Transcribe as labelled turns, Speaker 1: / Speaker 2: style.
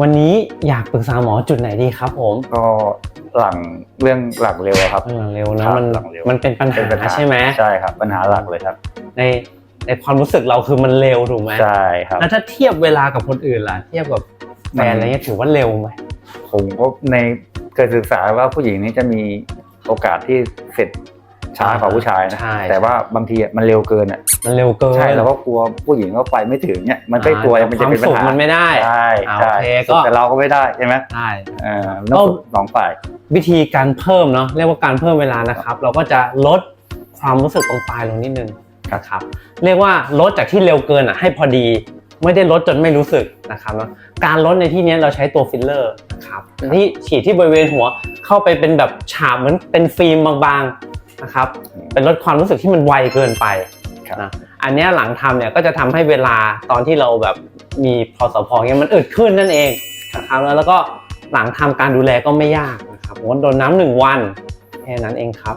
Speaker 1: วันนี้อยากปรึกษาหมอจุดไหนดีครับผม
Speaker 2: ก็หลังเรื่องหลังเร็วอะครับ
Speaker 1: เรื่องเร็ว
Speaker 2: ค
Speaker 1: นะ
Speaker 2: รับ
Speaker 1: มัน
Speaker 2: หลังเร็ว
Speaker 1: มันเป็นปัญหา
Speaker 2: เป็นปัญหา
Speaker 1: ใช่ไหม
Speaker 2: ใช่ครับ ปัญหาหลักเลยครับ
Speaker 1: ในในความรู้สึกเราคือมันเร็วถูกไหม
Speaker 2: ใช่ครับ
Speaker 1: แล้วถ้าเทียบเวลากับคนอื่นล่ะ เทียบกับแฟนอะไรเงี้ยถือว่าเร็วไหม
Speaker 2: ผมก็ในเคยศึกษาว่าผู้หญิงนี่จะมีโอกาสที่เสร็จ ช้ากว่าผู้ชายนะ
Speaker 1: ใช่
Speaker 2: แต่ว่าบางทีอะมันเร็วเกินอะ
Speaker 1: มันเร็วเกิน
Speaker 2: ใช่เราก็กลัวผู้หญิงก็ไปไม่ถึงเนี่ยมันก็กลัว
Speaker 1: อ่า
Speaker 2: มันจะเป็นปัญ
Speaker 1: ความสุ
Speaker 2: หา
Speaker 1: ขมันไม่ได้
Speaker 2: ใช่
Speaker 1: อ่า
Speaker 2: ใช่
Speaker 1: โอเคก็
Speaker 2: แต่เราก็ไม่ได้ใช่ไหม
Speaker 1: ได้
Speaker 2: เออต้องฝึกสองฝ่าย
Speaker 1: วิธีการเพิ่มเนาะเรียกว่าการเพิ่มเวลานะครับ เราก็จะลดความรู้สึกตรงปลายลงนิดนึงนะครับเรียกว่าลดจากที่เร็วเกินอะให้พอดีไม่ได้ลดจนไม่รู้สึกนะครับเนอะการลดในที่เนี้ยเราใช้ตัวฟิลเลอร์นะครับที่ฉีดที่บริเวณหัวเข้าไปเป็นแบบฉาบเหมือนเป็นฟิล์มบางๆ นะครับเป็นลดความรู้สึกที่มันไวเกินไป
Speaker 2: ครับ
Speaker 1: นะอันเนี้ยหลังทำเนี่ยก็จะทำให้เวลาตอนที่เราแบบมีพอสพเงี้ยมันอึดขึ้นนั่นเองนะครับแล้วแล้วก็หลังทำการดูแลก็ไม่ยากนะครับผมว่าโดนน้ำหนึ่งวันแค่นั้นเองครับ